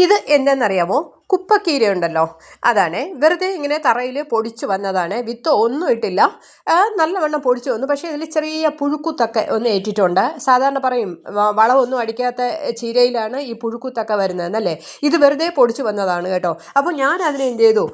ഇത് എന്താണെന്നറിയാമോ കുപ്പക്കീര ഉണ്ടല്ലോ അതാണ്. വെറുതെ ഇങ്ങനെ തറയിൽ പൊടിച്ചു വന്നതാണ്. വിത്ത് ഒന്നും ഇട്ടില്ല. നല്ലവണ്ണം പൊടിച്ചു വന്നു. പക്ഷേ ഇതിൽ ചെറിയ പുഴുക്കുത്തൊക്കെ ഒന്ന് ഏറ്റിട്ടുണ്ട്. സാധാരണ പറയും വളമൊന്നും അടിക്കാത്ത ചീരയിലാണ് ഈ പുഴുക്കുത്തൊക്കെ വരുന്നതെന്നല്ലേ? ഇത് വെറുതെ പൊടിച്ചു വന്നതാണ് കേട്ടോ. അപ്പോൾ ഞാൻ അതിനെ എന്ത് ചെയ്തു?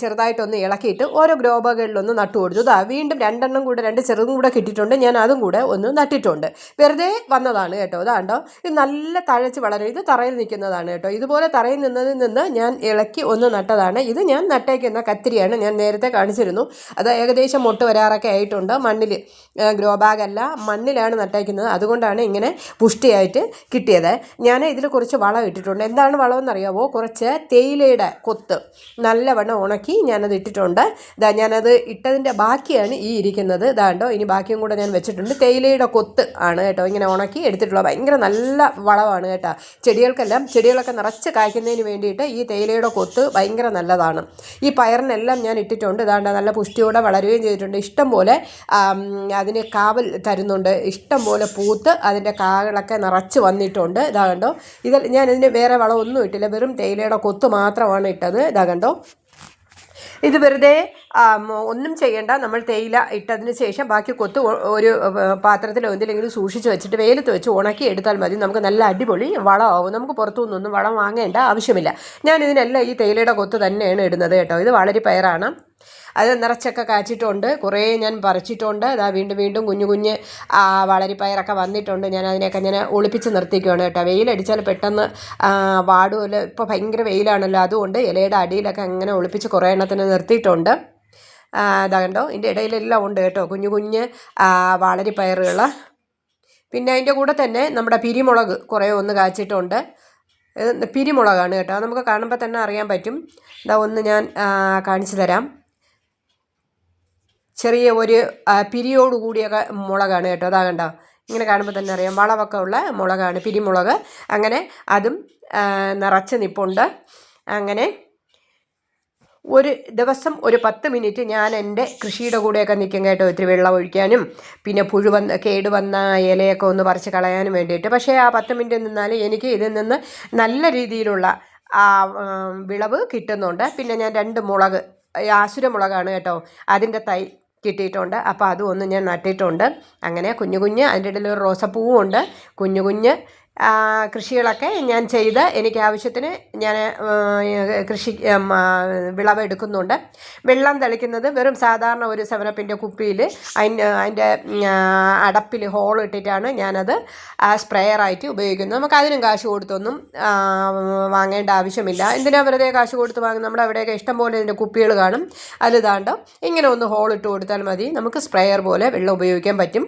ചെറുതായിട്ടൊന്ന് ഇളക്കിയിട്ട് ഓരോ ഗ്രോബകളിലൊന്ന് നട്ടു കൊടുത്തു. ഇതാ വീണ്ടും രണ്ടെണ്ണം കൂടെ രണ്ട് ചെറുതും കൂടെ കിട്ടിയിട്ടുണ്ട്. ഞാൻ അതും കൂടെ ഒന്ന് നട്ടിട്ടുണ്ട്. വെറുതെ വന്നതാണ് കേട്ടോ. ഇതാണ്ടോ? ഇത് നല്ല തഴച്ച് വളരും. ഇത് തറയിൽ നിൽക്കുന്നതാണ് കേട്ടോ. ഇതുപോലെ തറയിൽ നിന്നതിൽ നിന്ന് ഞാൻ ഇളക്കി ഒന്ന് നട്ടതാണ്. ഇത് ഞാൻ നട്ടേക്കുന്ന കത്തിരിയാണ് ഞാൻ നേരത്തെ കാണിച്ചിരുന്നു. അത് ഏകദേശം മൊട്ട് വരാറൊക്കെ ആയിട്ടുണ്ട്. മണ്ണിൽ ഗ്രോ ബാഗ് അല്ല മണ്ണിലാണ് നട്ടേക്കുന്നത്. അതുകൊണ്ടാണ് ഇങ്ങനെ പുഷ്ടിയായിട്ട് കിട്ടിയത്. ഞാൻ ഇതിൽ കുറച്ച് വളം ഇട്ടിട്ടുണ്ട്. എന്താണ് വളം അറിയാമോ കുറച്ച് തേയിലയുടെ കൊത്ത് നല്ലവണ്ണം ഉണക്കി ഞാനത് ഇട്ടിട്ടുണ്ട്. ഇതാ ഞാനത് ഇട്ടതിന്റെ ബാക്കിയാണ് ഈ ഇരിക്കുന്നത്. ഇതാണ്ടോ ഇനി ബാക്കിയും കൂടെ ഞാൻ വെച്ചിട്ടുണ്ട്. തേയിലയുടെ കൊത്ത് ആണ് കേട്ടോ ഇങ്ങനെ ഉണക്കി എടുത്തിട്ടുള്ള ഭയങ്കര നല്ല വളമാണ് കേട്ടോ. ചെടികൾക്കെല്ലാം ചെടികളൊക്കെ നിറച്ച് കായ്ക്കുന്നതിന് വേണ്ടിയിട്ട് ഈ തേയിലയുടെ കൊത്ത് ഭയങ്കര നല്ലതാണ്. ഈ പയറിനെല്ലാം ഞാൻ ഇട്ടിട്ടുണ്ട്. ഇതാണ്ട് നല്ല പുഷ്ടിയോടെ വളരുകയും ചെയ്തിട്ടുണ്ട്. ഇഷ്ടം പോലെ അതിന് കാവൽ തരുന്നുണ്ട്. ഇഷ്ടം പോലെ പൂത്ത് അതിന്റെ കാകളൊക്കെ നിറച്ച് വന്നിട്ടുണ്ട്. ഇതാ കണ്ടോ? ഇത് ഞാൻ ഇതിന് വേറെ വളമൊന്നും ഇട്ടില്ല. വെറും തേയിലയുടെ കൊത്ത് മാത്രമാണ് ഇട്ടത്. ഇതാ കണ്ടോ? ഇത് വെറുതെ ഒന്നും ചെയ്യേണ്ട. നമ്മൾ തേയില ഇട്ടതിന് ശേഷം ബാക്കി കൊത്ത് ഒരു പാത്രത്തിലോ എന്തിലെങ്കിലും സൂക്ഷിച്ച് വെച്ചിട്ട് വെയിലത്ത് വെച്ച് ഉണക്കി എടുത്താൽ മതി. നമുക്ക് നല്ല അടിപൊളി വളമാവും. നമുക്ക് പുറത്തു നിന്നൊന്നും വളം വാങ്ങേണ്ട ആവശ്യമില്ല. ഞാൻ ഇതിനെല്ലാം ഈ തേയിലയുടെ കൊത്ത് തന്നെയാണ് ഇടുന്നത് കേട്ടോ. ഇത് വളരെ പയറാണ്. അത് നിറച്ചൊക്കെ കാച്ചിട്ടുണ്ട്. കുറേ ഞാൻ പറിച്ചിട്ടുണ്ട്. അതാ വീണ്ടും വീണ്ടും കുഞ്ഞു കുഞ്ഞ് വളരിപ്പയറൊക്കെ വന്നിട്ടുണ്ട്. ഞാൻ അതിനെയൊക്കെ ഞാൻ ഒളിപ്പിച്ച് നിർത്തിക്കുകയാണ് കേട്ടോ. വെയിലടിച്ചാൽ പെട്ടെന്ന് വാടുമല്ല ഇപ്പോൾ ഭയങ്കര വെയിലാണല്ലോ. അതുകൊണ്ട് ഇലയുടെ അടിയിലൊക്കെ അങ്ങനെ ഒളിപ്പിച്ച് കുറേ എണ്ണത്തിന് നിർത്തിയിട്ടുണ്ട്. അതാ കണ്ടോ? ഇതിന്റെ ഇടയിലെല്ലാം ഉണ്ട് കേട്ടോ. കുഞ്ഞു കുഞ്ഞ് വളരിപ്പയറുകൾ പിന്നെ അതിന്റെ കൂടെ തന്നെ നമ്മുടെ പിരിമുളക് കുറേ ഒന്ന് കാച്ചിട്ടുണ്ട്. പിരിമുളകാണ് കേട്ടോ. നമുക്ക് കാണുമ്പോൾ തന്നെ അറിയാൻ പറ്റും. ഇതാ ഒന്ന് ഞാൻ കാണിച്ചു തരാം. ചെറിയ ഒരു പിരിയോട് കൂടിയൊക്കെ മുളകാണ് കേട്ടോ. അതാ കണ്ടോ? ഇങ്ങനെ കാണുമ്പോൾ തന്നെ അറിയാം. വളമൊക്കെ ഉള്ള മുളകാണ് പിരിമുളക്. അങ്ങനെ അതും നിറച്ച് നിപ്പുണ്ട്. അങ്ങനെ ഒരു ദിവസം ഒരു പത്ത് മിനിറ്റ് ഞാൻ എന്റെ കൃഷിയുടെ കൂടെയൊക്കെ നിൽക്കും കേട്ടോ. ഇത്തിരി വെള്ളം ഒഴിക്കാനും പിന്നെ പുഴു വന്ന് കേട് വന്ന ഇലയൊക്കെ ഒന്ന് പറിച്ച് കളയാനും വേണ്ടിയിട്ട്. പക്ഷേ ആ പത്ത് മിനിറ്റ് നിന്നാൽ എനിക്ക് ഇതിൽ നിന്ന് നല്ല രീതിയിലുള്ള ആ വിളവ് കിട്ടുന്നുണ്ട്. പിന്നെ ഞാൻ രണ്ട് മുളക് ആസുരമുളകാണ് ആസുര മുളകാണ് കേട്ടോ. അതിന്റെ തൈ കിട്ടിയിട്ടുണ്ട്. അപ്പോൾ അതും ഒന്ന് ഞാൻ നട്ടിട്ടുണ്ട്. അങ്ങനെ കുഞ്ഞു കുഞ്ഞ് അതിന്റെ ഇടയിൽ ഒരു റോസപ്പൂവും ഉണ്ട് കുഞ്ഞു കുഞ്ഞ് കൃഷികളൊക്കെ ഞാൻ ചെയ്ത് എനിക്ക് ആവശ്യത്തിന് ഞാൻ കൃഷി വിളവെടുക്കുന്നുണ്ട് വെള്ളം തളിക്കുന്നത് വെറും സാധാരണ ഒരു സെവനപ്പിന്റെ കുപ്പിയിൽ അതിന്റെ അതിന്റെ അടപ്പിൽ ഹോൾ ഇട്ടിട്ടാണ് ഞാനത് സ്പ്രെയറായിട്ട് ഉപയോഗിക്കുന്നത്. നമുക്ക് അതിനും കാശ് കൊടുത്തൊന്നും വാങ്ങേണ്ട ആവശ്യമില്ല. എന്തിനാ വെറുതെ കാശ് കൊടുത്ത് വാങ്ങും നമ്മുടെ അവിടെയൊക്കെ ഇഷ്ടംപോലെ ഇതിന്റെ കുപ്പികൾ കാണും. അതിൽ താണ്ടോ ഇങ്ങനെ ഒന്ന് ഹോൾ ഇട്ട് കൊടുത്താൽ മതി. നമുക്ക് സ്പ്രെയർ പോലെ വെള്ളം ഉപയോഗിക്കാൻ പറ്റും.